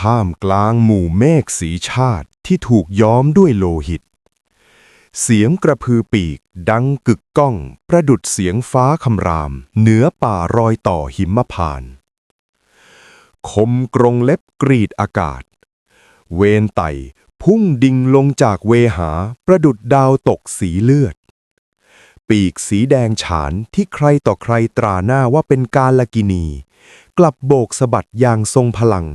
ท่ามกลางหมู่เมฆสีชาติที่ถูกย้อมด้วยโลหิต เสียงกระพือปีกดังกึกก้อง ประดุดเสียงฟ้าคำราม เหนือป่ารอยต่อหิมพานคมกรงเล็บกรีดอากาศ เวนไต่พุ่งดิ่งลงจากเวหาประดุดดาวตกสีเลือด ปีกสีแดงฉานที่ใครต่อใครตราหน้าว่าเป็นกาลกินี กลับโบกสะบัดอย่างทรงพลัง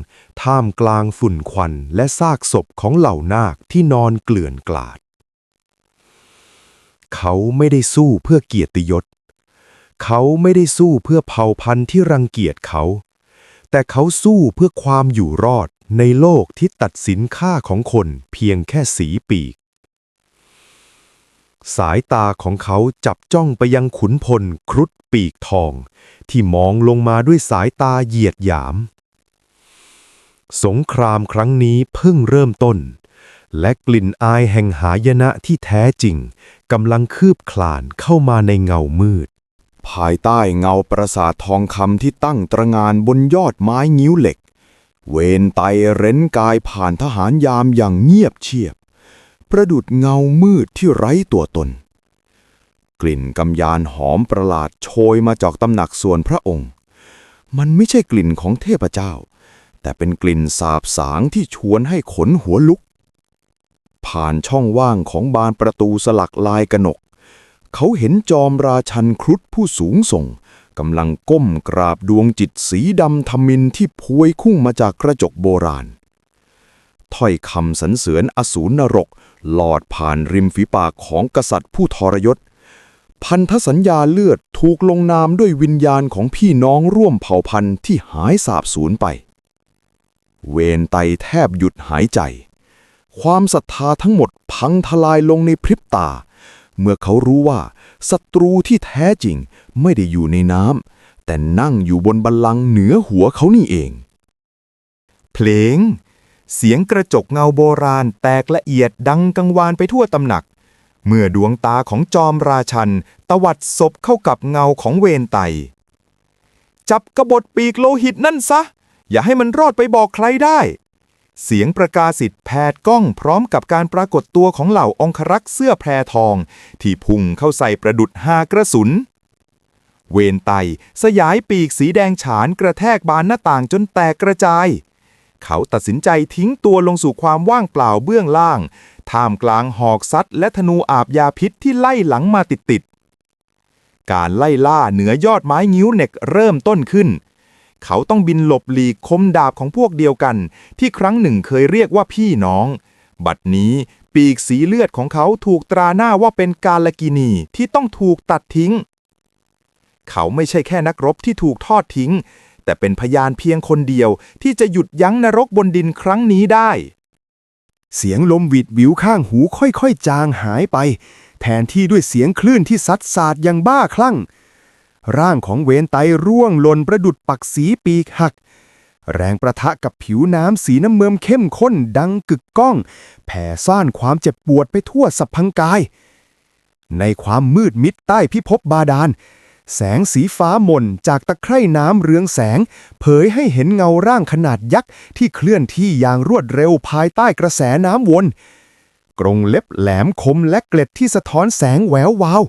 ท่ามกลางฝุ่นควันและซากศพของเหล่านาคที่นอนเกลื่อนกลาด เขาไม่ได้สู้เพื่อเกียรติยศ เขาไม่ได้สู้เพื่อเผ่าพันธุ์ที่รังเกียจเขา แต่เขาสู้เพื่อความอยู่รอดในโลกที่ตัดสินค่าของคนเพียงแค่สีปีก สายตาของเขาจับจ้องไปยังขุนพลครุฑปีกทอง ที่มองลงมาด้วยสายตาเหยียดหยาม สงครามครั้งนี้เพิ่งเริ่มต้น และกลิ่นอายแห่งหายนะที่แท้จริงกำลังคืบคลานเข้ามาในเงามืด ภายใต้เงาปราสาททองคำที่ตั้งตระหงานบนยอดไม้งิ้วเหล็ก เวนไตเร้นกายผ่านทหารยามอย่างเงียบเชียบ ประดุดเงามืดที่ไร้ตัวตน กลิ่นกำยานหอมประหลาดโชยมาจากตำหนักส่วนพระองค์ มันไม่ใช่กลิ่นของเทพเจ้า แต่เป็นกลิ่นสาบสางที่ชวนให้ขนหัวลุก ผ่านช่องว่างของบานประตูสลักลายกนก เขาเห็นจอมราชันครุฑผู้สูงส่งกำลังก้มกราบดวงจิตสีดำทมินที่พวยคุ้งมาจากกระจกโบราณ ถ้อยคำสรรเสริญอสูรนรก ลอดผ่านริมฝีปากของกษัตริย์ผู้ทรยศ พันธสัญญาเลือดถูกลงนามด้วยวิญญาณของพี่น้องร่วมเผ่าพันธุ์ที่หายสาบสูญไป เวนไตแทบหยุดหายใจ ความศรัทธาทั้งหมดพังทลายลงในพริบตา เมื่อเขารู้ว่าศัตรูที่แท้จริงไม่ได้อยู่ในน้ำแต่นั่งอยู่บนบัลลังก์เหนือหัวเขานี่เอง เพลง เสียงกระจกเงาโบราณแตกละเอียดดังกังวานไปทั่วตำหนัก เมื่อดวงตาของจอมราชัน ตวัดศพเข้ากับเงาของเวนไต จับกบฏปีกโลหิตนั่นซะ อย่าให้มันรอดไปบอกใครได้ เสียงประกาศิทธิ์แผดกล้องพร้อมกับการปรากฏตัวของเหล่าองครักษ์เสื้อแพรทอง ที่พุ่งเข้าใส่ประดุดหากระสุนเวนไต สยายปีกสีแดงฉานกระแทกบานหน้าต่างจนแตกกระจาย เขาตัดสินใจทิ้งตัวลงสู่ความว่างเปล่าเบื้องล่าง ท่ามกลางหอกซัดและธนูอาบยาพิษที่ไล่หลังมาติดๆ การไล่ล่าเหนือยอดไม้งิ้วเหน็กเริ่มต้นขึ้น เขาต้องบินหลบหลีกคมดาบของพวกเดียวกัน ที่ครั้งหนึ่งเคยเรียกว่าพี่น้อง บัดนี้ปีกสีเลือดของเขาถูกตราหน้าว่าเป็นกาลกินีที่ต้องถูกตัดทิ้ง เขาไม่ใช่แค่นักรบที่ถูกทอดทิ้ง แต่เป็นพยานเพียงคนเดียวที่จะหยุดยั้งนรกบนดินครั้งนี้ได้ เสียงลมหวิดวิวข้างหูค่อยๆ จางหายไป แทนที่ด้วยเสียงคลื่นที่ซัดสาดอย่างบ้าคลั่ง ร่างของเวนไตร่วงหล่นประดุดปักสีปีกหัก แรงประทะกับผิวน้ำสีน้ำเมือมเข้มข้นดังกึกก้อง แผ่ซ่านความเจ็บปวดไปทั่วสัพพังกาย ในความมืดมิดใต้พิภพบาดาล แสงสีฟ้าหม่นจากตะไคร่น้ำเรืองแสง เผยให้เห็นเงาร่างขนาดยักษ์ที่เคลื่อนที่อย่างรวดเร็วภายใต้กระแสน้ำวน กรงเล็บแหลมคมและเกล็ดที่สะท้อนแสงแหวววาว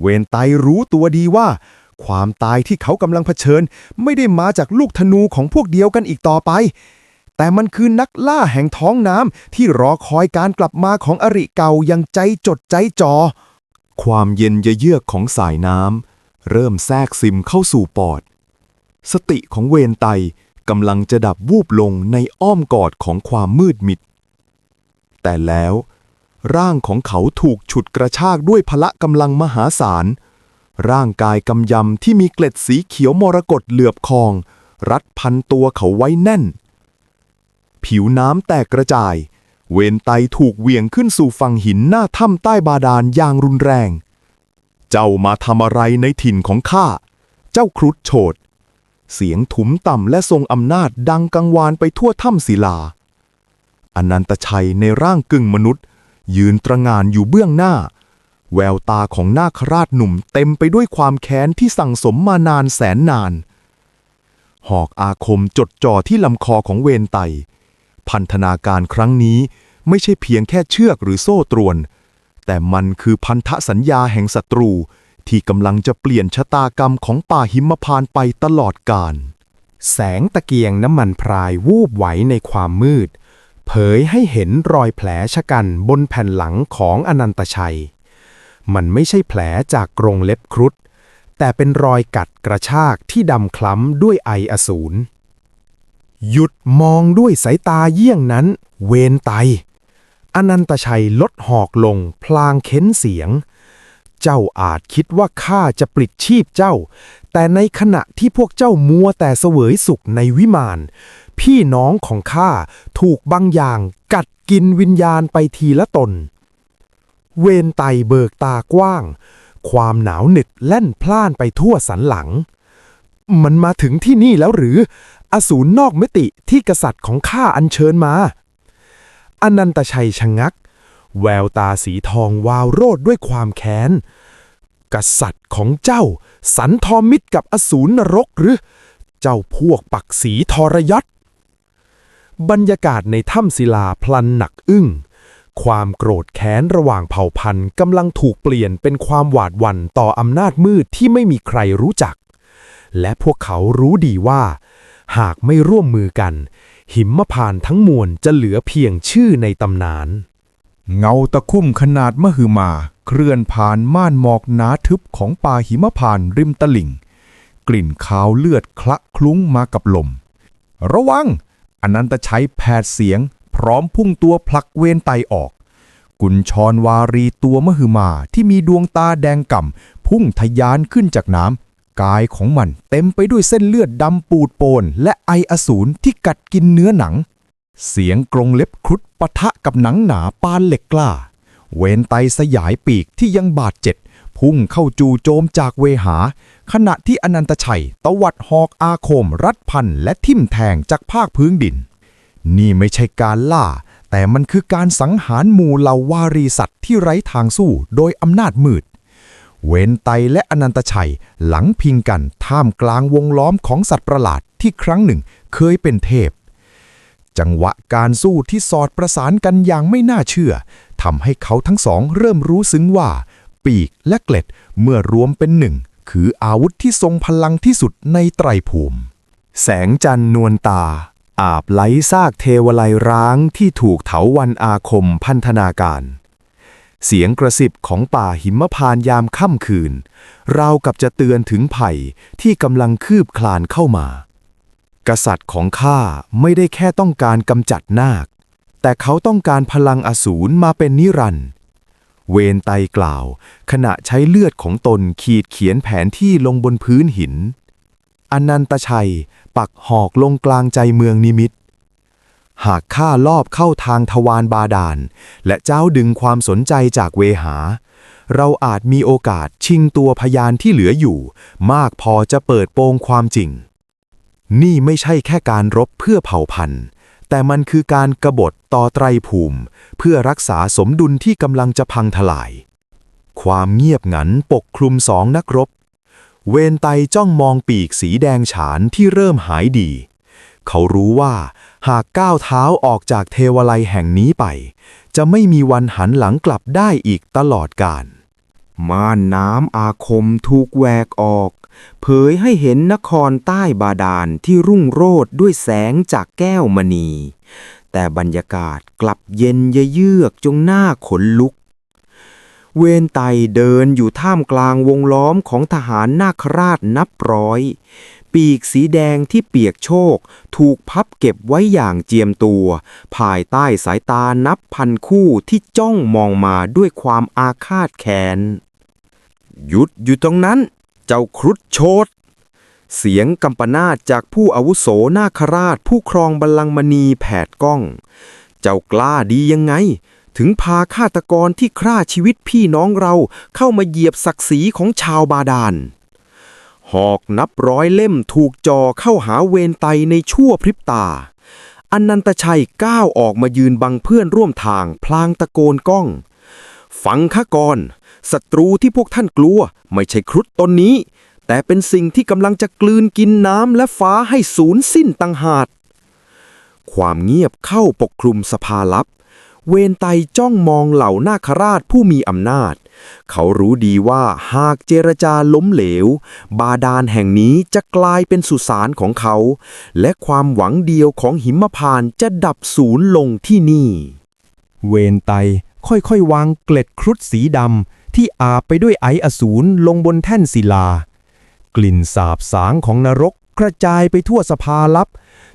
เวนไตรู้ตัวดีว่า ความตายที่เขากำลังเผชิญ ไม่ได้มาจากลูกธนูของพวกเดียวกันอีกต่อไป แต่มันคือนักล่าแห่งท้องน้ำที่รอคอยการกลับมาของอริเก่าย่างใจจดใจจอ ความเย็นเยือกของสายน้ำ เริ่มแทรกซึมเข้าสู่ปอด สติของเวนไตกำลังจะดับวูบลงในอ้อมกอดของความมืดมิด แต่แล้ว ร่างของเขาถูกฉุดกระชากด้วยพละกำลังมหาศาล ร่างกายกำยำที่มีเกล็ดสีเขียวมรกตเหลือบคอง รัดพันตัวเขาไว้แน่น ผิวน้ำแตกกระจาย เวนไตถูกเหวี่ยงขึ้นสู่ฝั่งหินหน้าถ้ำใต้บาดาลอย่างรุนแรง เจ้ามาทำอะไรในถิ่นของข้า เจ้าครุฑโฉดเสียงถุมต่ำและทรงอำนาจดังกังวานไปทั่วถ้ำศิลา อนันตชัยในร่างกึ่งมนุษย์ ยืนตระงานอยู่เบื้องหน้า แววตาของนาคราชหนุ่มเต็มไปด้วยความแค้นที่สั่งสมมานานแสนนาน หอกอาคมจดจ่อที่ลำคอของเวนไต พันธนาการครั้งนี้ไม่ใช่เพียงแค่เชือกหรือโซ่ตรวน แต่มันคือพันธสัญญาแห่งศัตรู ที่กำลังจะเปลี่ยนชะตากรรมของป่าหิมพานต์ไปตลอดกาลแสงตะเกียงน้ำมันพรายวูบไหวในความมืด เผยให้เห็นรอยแผลชะกันบนแผ่นหลังของอนันตชัย มันไม่ใช่แผลจากกรงเล็บครุฑแต่เป็นรอยกัดกระชากที่ดำคล้ำด้วยไออสูร หยุดมองด้วยสายตาเยี่ยงนั้น เวนไต อนันตชัยลดหอกลง พลางเค้นเสียง เจ้าอาจคิดว่าข้าจะปลิดชีพเจ้า แต่ในขณะที่พวกเจ้ามัวแต่เสวยสุขในวิมาน พี่น้องของข้าถูกบางอย่างกัดกินวิญญาณไปทีละตน เวนไตเบิกตากว้าง ความหนาวเหน็ดแล่นพล่านไปทั่วสันหลัง มันมาถึงที่นี่แล้วหรือ อสูรนอกมิติที่กษัตริย์ของข้าอัญเชิญมา อนันตชัยชะงัก แววตาสีทองวาวโรดด้วยความแค้น กษัตริย์ของเจ้า สันทอมิตรกับอสูรนรกหรือ เจ้าพวกปักสีทรยศ บรรยากาศในถ้ำศิลาพลันหนักอึ้ง ความโกรธแค้นระหว่างเผ่าพันธุ์กำลังถูกเปลี่ยนเป็นความหวาดหวั่นต่ออำนาจมืดที่ไม่มีใครรู้จัก และพวกเขารู้ดีว่า หากไม่ร่วมมือกัน หิมพานทั้งมวลจะเหลือเพียงชื่อในตำนาน เงาตะคุ่มขนาดมหึมา เคลื่อนผ่านม่านหมอกหนาทึบของป่าหิมพานริมตลิ่ง กลิ่นคาวเลือดคละคลุ้งมากับลม ระวัง อนันตชัยแผดเสียง พร้อมพุ่งตัวผลักเวนไตออก กุญชรวารีตัวมหึมาที่มีดวงตาแดงก่ำพุ่งทะยานขึ้นจากน้ำ กายของมันเต็มไปด้วยเส้นเลือดดำปูดโปน และไออสูรที่กัดกินเนื้อหนัง เสียงกรงเล็บครุฑปะทะกับหนังหนาปานเหล็กกล้า เวนไตสยายปีกที่ยังบาดเจ็บพุ่งเข้าจู่โจมจากเวหา ขณะที่อนันตชัยตวัดหอกอาคมรัดพันและทิ่มแทงจากภาคพื้นดิน นี่ไม่ใช่การล่า แต่มันคือการสังหารหมู่เหล่าวารีสัตว์ที่ไร้ทางสู้โดยอำนาจมืด เวนไตและอนันตชัยหลังพิงกันท่ามกลางวงล้อมของสัตว์ประหลาดที่ครั้งหนึ่งเคยเป็นเทพ จังหวะการสู้ที่สอดประสานกันอย่างไม่น่าเชื่อทำให้เขาทั้งสองเริ่มรู้ซึ้งว่า ปีกและเกล็ดเมื่อรวมเป็นหนึ่ง คืออาวุธที่ทรงพลังที่สุดในไตรภูมิ แสงจันทร์นวลตา อาบไหลซากเทวไลร้างที่ถูกเถาวันอาคมพันธนาการ เสียงกระสิบของป่าหิมพานยามค่ำคืน ราวกับจะเตือนถึงภัยที่กำลังคืบคลานเข้ามา กษัตริย์ของข้าไม่ได้แค่ต้องการกำจัดนาค แต่เขาต้องการพลังอสูรมาเป็นนิรันดร์เวนไตกล่าว ขณะใช้เลือดของตนขีดเขียนแผนที่ลงบนพื้นหิน อนันตชัย ปักหอกลงกลางใจเมืองนิมิตร หากข้าลอบเข้าทางทวารบาดาล และเจ้าดึงความสนใจจากเวหา เราอาจมีโอกาสชิงตัวพยานที่เหลืออยู่ มากพอจะเปิดโปงความจริง นี่ไม่ใช่แค่การรบเพื่อเผ่าพันธุ์ แต่มันคือการกรบฏต่อไตรภูมิ เพื่อรักษาสมดุลที่กำลังจะพังทลาย ความเงียบงันปกคลุมสองนักรบ เวนไตจ้องมองปีกสีแดงฉานที่เริ่มหายดี เขารู้ว่าหากก้าวเท้าออกจากเทวไลแห่งนี้ไป จะไม่มีวันหันหลังกลับได้อีกตลอดกาลม่านน้ำอาคมถูกแหวกออก เผยให้เห็นนครใต้บาดาลที่รุ่งโรจน์ด้วยแสงจากแก้วมณี แต่บรรยากาศกลับเย็นเยือกจงหน้าขนลุก เวนไตเดินอยู่ท่ามกลางวงล้อมของทหารนาคราชนับร้อย ปีกสีแดงที่เปียกโชก ถูกพับเก็บไว้อย่างเจียมตัว ภายใต้สายตานับพันคู่ที่จ้องมองมาด้วยความอาฆาตแค้นหยุดอยู่ตรงนั้น เจ้าครุฑโชดเสียงกำปนาตจากผู้อาวุโสนาคราชผู้ครองบัลลังก์มณีแผดก้อง เจ้ากล้าดียังไง ถึงพาฆาตกรที่ฆ่าชีวิตพี่น้องเราเข้ามาเหยียบศักดิ์ศรีของชาวบาดาล หอกนับร้อยเล่มถูกจ่อเข้าหาเวนไตในชั่วพริบตา อนันตชัยก้าวออกมายืนบังเพื่อนร่วมทางพลางตะโกนก้องฟังข้าก่อนศัตรูที่พวกท่านกลัวไม่ใช่ครุฑตนนี้ แต่เป็นสิ่งที่กำลังจะกลืนกินน้ำและฟ้าให้สูญสิ้นตังหากความเงียบเข้าปกคลุมสภาลับ เวนไตจ้องมองเหล่านาคราชผู้มีอำนาจ เขารู้ดีว่าหากเจรจาล้มเหลว บาดาลแห่งนี้จะกลายเป็นสุสานของเขา และความหวังเดียวของหิมพานต์จะดับสูญลงที่นี่ เวนไตค่อยๆ วางเกล็ดครุฑสีดำที่อาบไปด้วยไออสูรลงบนแท่นศิลา กลิ่นสาบสางของนรกกระจายไปทั่วสภาลับ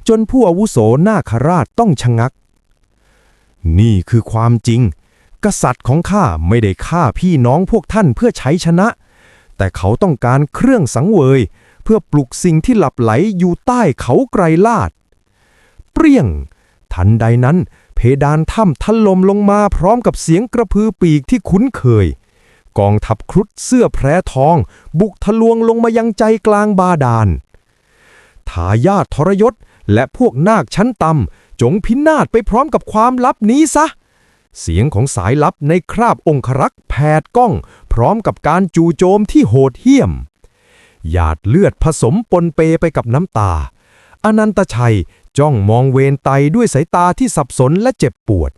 จนผู้อาวุโสนาคราชต้องชะงัก นี่คือความจริง กษัตริย์ของข้าไม่ได้ฆ่าพี่น้องพวกท่านเพื่อใช้ชนะ แต่เขาต้องการเครื่องสังเวย เพื่อปลุกสิ่งที่หลับไหลอยู่ใต้เขาไกรลาด เปรี้ยง ทันใดนั้น เพดานถ้ำถล่มลงมาพร้อมกับเสียงกระพือปีกที่คุ้นเคย กองทัพครุฑเสื้อแพรทอง บุกทะลวงลงมายังใจกลางบาดาลทายาททรยศและพวกนาคชั้นต่ำ จงพินาศไปพร้อมกับความลับนี้ซะ เสียงของสายลับในคราบองครักษ์แผดก้อง พร้อมกับการจู่โจมที่โหดเหี้ยม หยาดเลือดผสมปนเปไปกับน้ำตา อนันตชัยจ้องมองเวนไตด้วยสายตาที่สับสนและเจ็บปวด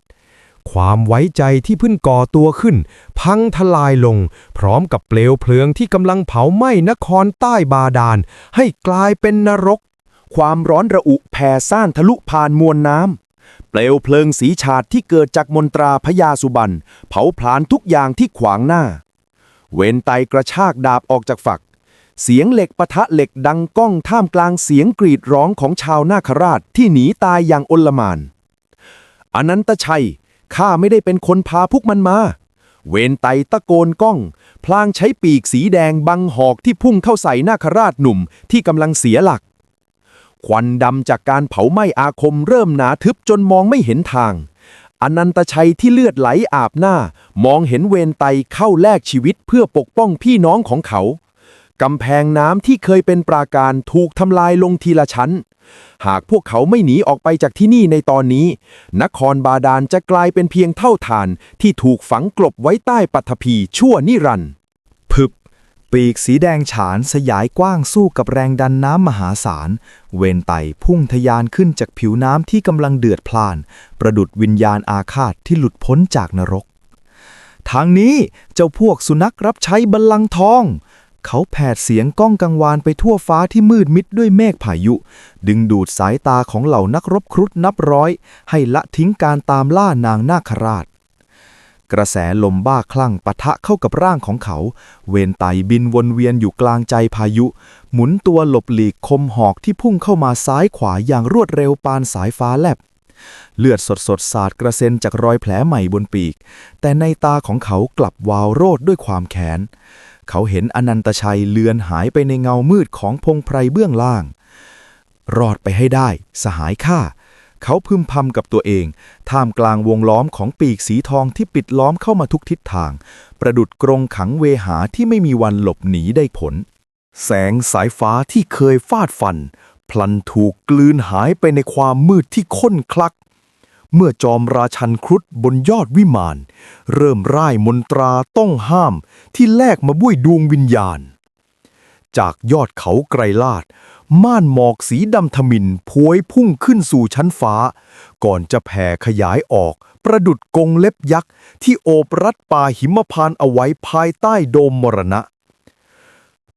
ความไว้ใจที่เพิ่งก่อตัวขึ้น พังทลายลง พร้อมกับเปลวเพลิงที่กำลังเผาไหม้นครใต้บาดาลให้กลายเป็นนรก ความร้อนระอุแผ่ซ่านทะลุผ่านมวลน้ำเปลวเพลิงสีฉาดที่เกิดจากมนตราพญาสุบันเผาผลาญทุกอย่างที่ขวางหน้า เวนไตกระชากดาบออกจากฝัก เสียงเหล็กปะทะเหล็กดังก้องท่ามกลางเสียงกรีดร้องของชาวนาคราชที่หนีตายอย่างอลมานอนันตชัยข้าไม่ได้เป็นคนพาพวกมันมาเวนไตตะโกนก้อง พลางใช้ปีกสีแดงบังหอกที่พุ่งเข้าใส่นาคราชหนุ่มที่กำลังเสียหลัก ควันดำจากการเผาไหม้อาคมเริ่มหนาทึบจนมองไม่เห็นทาง อนันตชัยที่เลือดไหลอาบหน้า มองเห็นเวนไตเข้าแลกชีวิตเพื่อปกป้องพี่น้องของเขา กำแพงน้ำที่เคยเป็นปราการถูกทำลายลงทีละชั้น หากพวกเขาไม่หนีออกไปจากที่นี่ในตอนนี้ นครบาดาลจะกลายเป็นเพียงเท่าฐานที่ถูกฝังกลบไว้ใต้ปัทภีชั่วนิรันดร์ ปีกสีแดงฉานสยายกว้างสู้กับแรงดันน้ำมหาศาล เวนไตพุ่งทะยานขึ้นจากผิวน้ำที่กำลังเดือดพล่าน ประดุดวิญญาณอาฆาตที่หลุดพ้นจากนรก ทางนี้เจ้าพวกสุนัขรับใช้บัลลังก์ทอง เขาแผดเสียงก้องกังวานไปทั่วฟ้าที่มืดมิดด้วยเมฆพายุ ดึงดูดสายตาของเหล่านักรบครุฑนับร้อย ให้ละทิ้งการตามล่านางนาคราช กระแสลมบ้าคลั่งปะทะเข้ากับร่างของเขา เวนไตบินวนเวียนอยู่กลางใจพายุ หมุนตัวหลบหลีกคมหอกที่พุ่งเข้ามาซ้ายขวาอย่างรวดเร็วปานสายฟ้าแลบ เลือดสดสดๆสาดกระเซ็นจากรอยแผลใหม่บนปีก แต่ในตาของเขากลับวาวโรดด้วยความแค้นเขาเห็นอนันตชัยเลือนหายไปในเงามืดของพงไพรเบื้องล่าง รอดไปให้ได้ สหายข้า เขาพึมพำกับตัวเอง ท่ามกลางวงล้อมของปีกสีทองที่ปิดล้อมเข้ามาทุกทิศทาง ประดุดกรงขังเวหาที่ไม่มีวันหลบหนีได้ผล แสงสายฟ้าที่เคยฟาดฟัน พลันถูกกลืนหายไปในความมืดที่ข้นคลัก เมื่อจอมราชันครุฑบนยอดวิมาน เริ่มร่ายมนตราต้องห้ามที่แลกมาบุ้ยดวงวิญญาณ จากยอดเขาไกรลาด ม่านหมอกสีดำทมินพวยพุ่งขึ้นสู่ชั้นฟ้า ก่อนจะแผ่ขยายออก ประดุดกรงเล็บยักษ์ ที่โอบรัดป่าหิมพานเอาไว้ภายใต้โดมมรณะ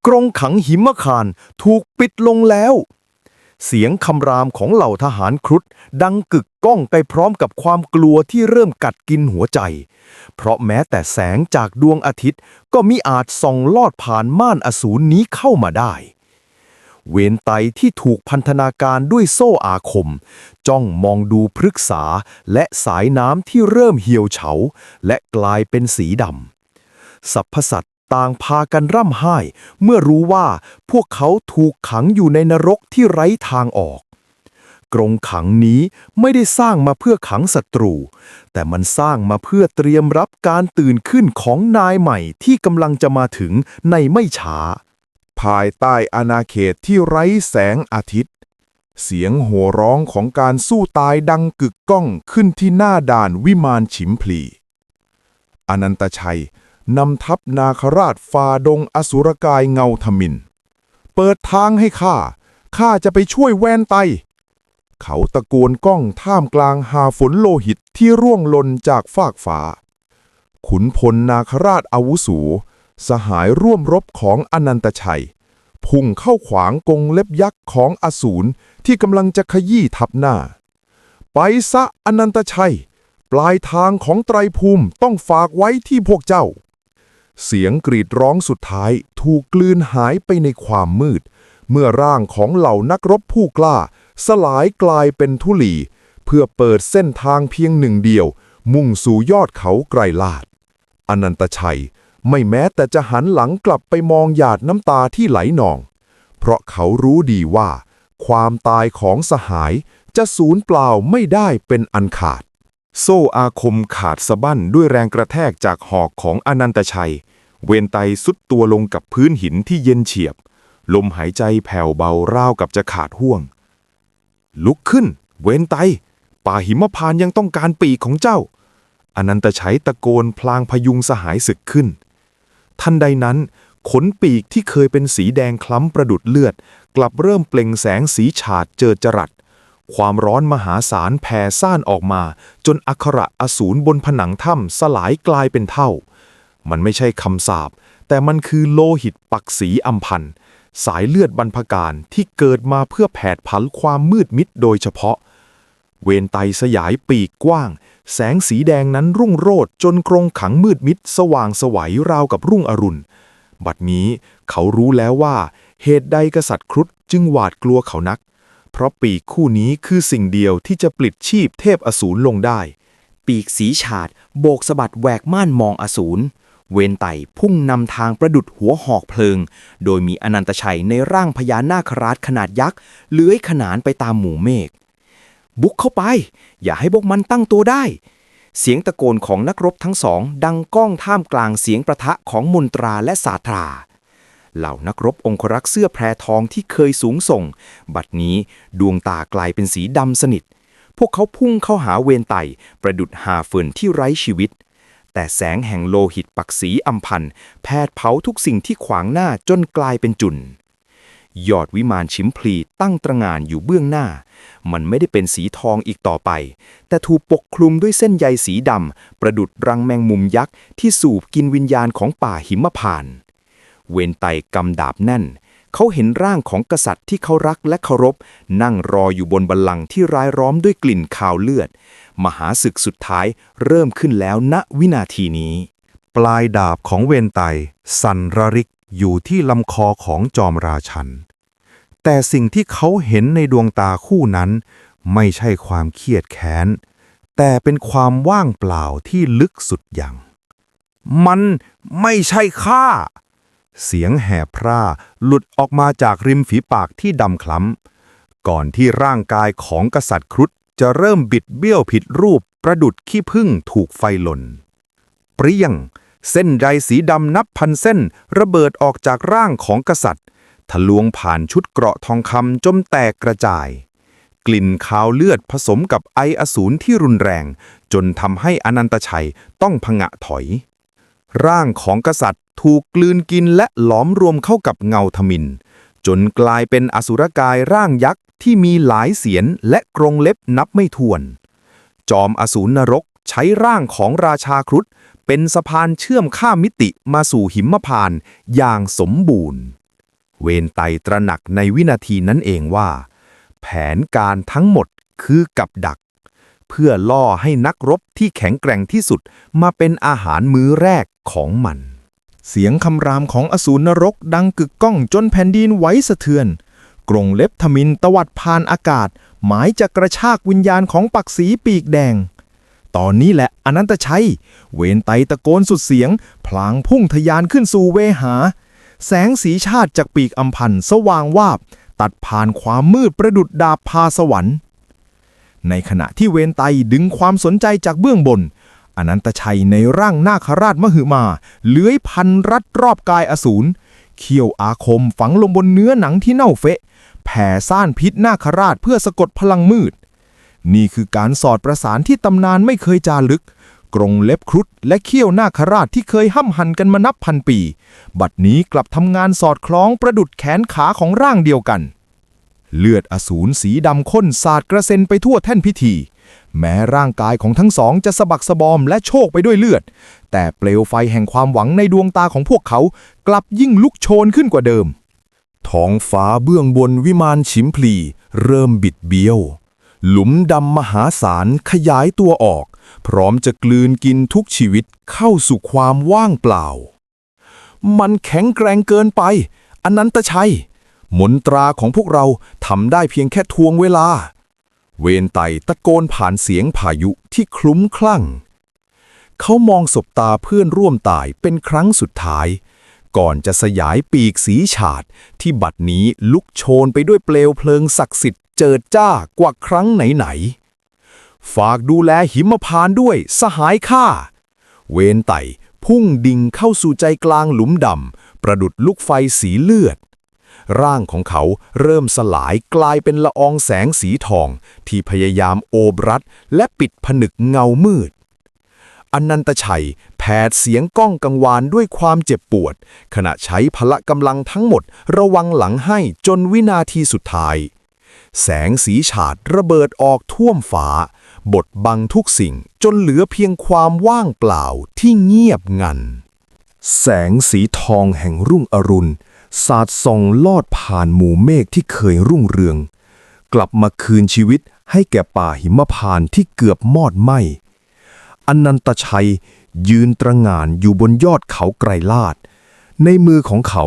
กรงขังหิมคารถูกปิดลงแล้ว เสียงคำรามของเหล่าทหารครุฑดังกึกก้องไปพร้อมกับความกลัวที่เริ่มกัดกินหัวใจ เพราะแม้แต่แสงจากดวงอาทิตย์ก็มิอาจส่องลอดผ่านม่านอสูรนี้เข้ามาได้ เวนไตที่ถูกพันธนาการด้วยโซ่อาคม จ้องมองดูพฤกษาและสายน้ำที่เริ่มเหี่ยวเฉา และกลายเป็นสีดำสัพพสัตต่างพากันร่ำไห้ เมื่อรู้ว่าพวกเขาถูกขังอยู่ในนรกที่ไร้ทางออก กรงขังนี้ไม่ได้สร้างมาเพื่อขังศัตรู แต่มันสร้างมาเพื่อเตรียมรับการตื่นขึ้นของนายใหม่ที่กำลังจะมาถึงในไม่ช้า ภายใต้อาณาเขตที่ไร้แสงอาทิตย์ เสียงโห่ร้องของการสู้ตายดังกึกก้องขึ้นที่หน้าด่านวิมานฉิมพลีอนันตชัยนำทัพนาคราชฟาดงอสุรกายเงาทมิน เปิดทางให้ข้า ข้าจะไปช่วยแวนไต เขาตะโกนก้องท่ามกลางหาฝนโลหิตที่ร่วงหล่นจากฟากฟ้า ขุนพลนาคราชอาวุโส สหายร่วมรบของอนันตชัย พุ่งเข้าขวางกงเล็บยักษ์ของอสูรที่กำลังจะขยี้ทับหน้า ไปซะอนันตชัย ปลายทางของไตรภูมิต้องฝากไว้ที่พวกเจ้า เสียงกรีดร้องสุดท้ายถูกกลืนหายไปในความมืด เมื่อร่างของเหล่านักรบผู้กล้า สลายกลายเป็นธุลี เพื่อเปิดเส้นทางเพียงหนึ่งเดียว มุ่งสู่ยอดเขาไกรลาด อนันตชัย ไม่แม้แต่จะหันหลังกลับไปมองหยาดน้ำตาที่ไหลนอง เพราะเขารู้ดีว่า ความตายของสหายจะสูญเปล่าไม่ได้เป็นอันขาด โซ่อาคมขาดสะบั้นด้วยแรงกระแทกจากหอกของอนันตชัย เวนไตสุดตัวลงกับพื้นหินที่เย็นเฉียบ ลมหายใจแผ่วเบาราวกับจะขาดห่วง ลุกขึ้น เวนไต ป่าหิมพานยังต้องการปีกของเจ้า อนันตชัยตะโกนพลางพยุงสหายศึกขึ้น ทันใดนั้น ขนปีกที่เคยเป็นสีแดงคล้ำประดุดเลือด กลับเริ่มเปล่งแสงสีฉาดเจิดจรัส ความร้อนมหาศาลแผ่ซ่านออกมา จนอักขระอสูรบนผนังถ้ำสลายกลายเป็นเท่า มันไม่ใช่คำสาปแต่มันคือโลหิตปักสีอัมพันสายเลือดบรรพการที่เกิดมาเพื่อแผดผันความมืดมิดโดยเฉพาะ เวนไตสยายปีกกว้าง แสงสีแดงนั้นรุ่งโรจน์จนกรงขังมืดมิด สว่างสวัยราวกับรุ่งอรุณ บัดนี้เขารู้แล้วว่า เหตุใดกษัตริย์ครุฑจึงหวาดกลัวเขานัก เพราะปีกคู่นี้คือสิ่งเดียวที่จะปลิดชีพเทพอสูรลงได้ ปีกสีฉาดโบกสะบัดแหวกม่านมองอสูรเวนไตพุ่งนำทางประดุดหัวหอกเพลิง โดยมีอนันตชัยในร่างพญานาคราชขนาดยักษ์ เลื้อยขนานไปตามหมู่เมฆ บุกเข้าไป อย่าให้พวกมันตั้งตัวได้ เสียงตะโกนของนักรบทั้งสอง ดังก้องท่ามกลางเสียงประทะของมนตราและสาตรา เหล่านักรบองครักษ์เสื้อแพรทองที่เคยสูงส่ง บัดนี้ดวงตากลายเป็นสีดำสนิท พวกเขาพุ่งเข้าหาเวนไตประดุดหาเฟินที่ไร้ชีวิต แต่แสงแห่งโลหิตปักสีอัมพันแผดเผาทุกสิ่งที่ขวางหน้าจนกลายเป็นจุน ยอดวิมานชิมพลีตั้งตระหง่านอยู่เบื้องหน้า มันไม่ได้เป็นสีทองอีกต่อไป แต่ถูกปกคลุมด้วยเส้นใยสีดำ ประดุดรังแมงมุมยักษ์ที่สูบกินวิญญาณของป่าหิมพาน เวนไตกำดาบแน่น เขาเห็นร่างของกษัตริย์ที่เขารักและเคารพ นั่งรออยู่บนบัลลังก์ที่ร้ายร้อมด้วยกลิ่นคาวเลือด มหาศึกสุดท้ายเริ่มขึ้นแล้วณวินาทีนี้ ปลายดาบของเวนไตสั่นระริก อยู่ที่ลำคอของจอมราชัน แต่สิ่งที่เขาเห็นในดวงตาคู่นั้น ไม่ใช่ความเครียดแค้น แต่เป็นความว่างเปล่าที่ลึกสุดอย่าง มันไม่ใช่ข้า เสียงแห่พร่าหลุดออกมาจากริมฝีปากที่ดำคล้ำ ก่อนที่ร่างกายของกษัตริย์ครุฑจะเริ่มบิดเบี้ยวผิดรูปประดุดขี้ผึ้งถูกไฟหล่น เปรี้ยง เส้นใยสีดำนับพันเส้น ระเบิดออกจากร่างของกษัตริย์ ทะลวงผ่านชุดเกราะทองคำจมแตกกระจาย กลิ่นคาวเลือดผสมกับไออสูรที่รุนแรง จนทำให้อนันตชัยต้องพงะถอย ร่างของกษัตริย์ถูกกลืนกินและหลอมรวมเข้ากับเงาทมิน จนกลายเป็นอสุรกายร่างยักษ์ที่มีหลายเสียนและกรงเล็บนับไม่ถ้วน จอมอสูรนรกใช้ร่างของราชาครุฑ เป็นสะพานเชื่อมข้ามมิติมาสู่หิมพานต์อย่างสมบูรณ์ เวนไตตระหนักในวินาทีนั้นเองว่า แผนการทั้งหมดคือกับดัก เพื่อล่อให้นักรบที่แข็งแกร่งที่สุดมาเป็นอาหารมื้อแรกของมัน เสียงคำรามของอสูรนรกดังกึกก้องจนแผ่นดินไหวสะเทือน กรงเล็บทมินตวัดผ่านอากาศ หมายจะกระชากวิญญาณของปักสีปีกแดง ตอนนี้แหละอนันตชัย เวนไตตะโกนสุดเสียง พลางพุ่งทะยานขึ้นสู่เวหา แสงสีชาติจากปีกอัมพันสว่างวาบ ตัดผ่านความมืดประดุดดาบพาสวรรค์ ในขณะที่เวนไตดึงความสนใจจากเบื้องบน อนันตชัยในร่างนาคราชมหึมา เลื้อยพันรัดรอบกายอสูรเขี้ยวอาคมฝังลงบนเนื้อหนังที่เน่าเฟะ แผ่ซ่านพิษนาคราชเพื่อสะกดพลังมืด นี่คือการสอดประสานที่ตำนานไม่เคยจารึก กรงเล็บครุฑและเขี้ยวนาคราชที่เคยห้ำหันกันมานับพันปี บัดนี้กลับทำงานสอดคล้องประดุดแขนขาของร่างเดียวกัน เลือดอสูรสีดำข้นสาดกระเซ็นไปทั่วแท่นพิธี แม้ร่างกายของทั้งสองจะสะบักสะบอมและโชกไปด้วยเลือด แต่เปลวไฟแห่งความหวังในดวงตาของพวกเขากลับยิ่งลุกโชนขึ้นกว่าเดิม ท้องฟ้าเบื้องบนวิมานชิมพลี เริ่มบิดเบี้ยว หลุมดำมหาศาลขยายตัวออก พร้อมจะกลืนกินทุกชีวิตเข้าสู่ความว่างเปล่า มันแข็งแกร่งเกินไปอน,นันตชัย มนตราของพวกเราทำได้เพียงแค่ทวงเวลา เวนไตตะโกนผ่านเสียงพายุที่คลุ้มคลั่ง เขามองสบตาเพื่อนร่วมตายเป็นครั้งสุดท้าย ก่อนจะสยายปีกสีฉาด ที่บัดนี้ลุกโชนไปด้วยเปลวเพลิงศักดิ์สิทธิ์เจิดจ้ากว่าครั้งไหนๆ ฝากดูแลหิมพานด้วยสหายข้า เวนไต่พุ่งดิ่งเข้าสู่ใจกลางหลุมดำ ประดุดลูกไฟสีเลือด ร่างของเขาเริ่มสลายกลายเป็นละอองแสงสีทอง ที่พยายามโอบรัดและปิดผนึกเงามืด อนันตชัย แผดเสียงก้องกังวานด้วยความเจ็บปวด ขณะใช้พละกำลังทั้งหมดระวังหลังให้จนวินาทีสุดท้าย แสงสีฉาดระเบิดออกท่วมฟ้าบดบังทุกสิ่งจนเหลือเพียงความว่างเปล่าที่เงียบงัน แสงสีทองแห่งรุ่งอรุณ สาดส่องลอดผ่านหมู่เมฆที่เคยรุ่งเรือง กลับมาคืนชีวิตให้แก่ป่าหิมพานที่เกือบมอดไหม้ อนันตชัย ยืนตระงานอยู่บนยอดเขาไกรลาด ในมือของเขา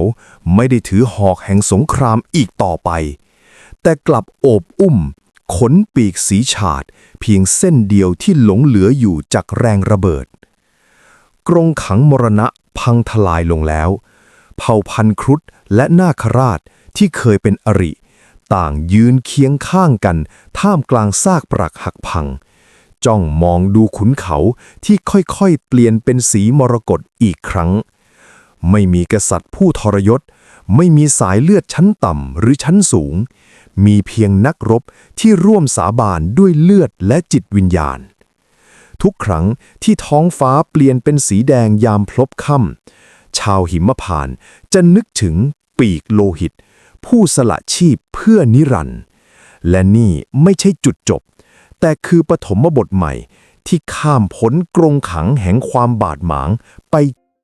ไม่ได้ถือหอกแห่งสงครามอีกต่อไป แต่กลับโอบอุ้ม ขนปีกสีฉาด เพียงเส้นเดียวที่หลงเหลืออยู่จากแรงระเบิด กรงขังมรณะพังทลายลงแล้ว เผ่าพันครุฑและนาคราชที่เคยเป็นอริ ต่างยืนเคียงข้างกันท่ามกลางซากปรักหักพัง จ้องมองดูขุนเขาที่ค่อยๆ เปลี่ยนเป็นสีมรกตอีกครั้ง ไม่มีกษัตริย์ผู้ทรยศ ไม่มีสายเลือดชั้นต่ำหรือชั้นสูง มีเพียงนักรบที่ร่วมสาบานด้วยเลือดและจิตวิญญาณ ทุกครั้งที่ท้องฟ้าเปลี่ยนเป็นสีแดงยามพลบค่ำชาวหิมพานจะนึกถึงปีกโลหิต ผู้สละชีพเพื่อนิรันดร์และนี่ไม่ใช่จุดจบ แต่คือปฐมบทใหม่ที่ข้ามพ้นกรงขังแห่งความบาดหมางไป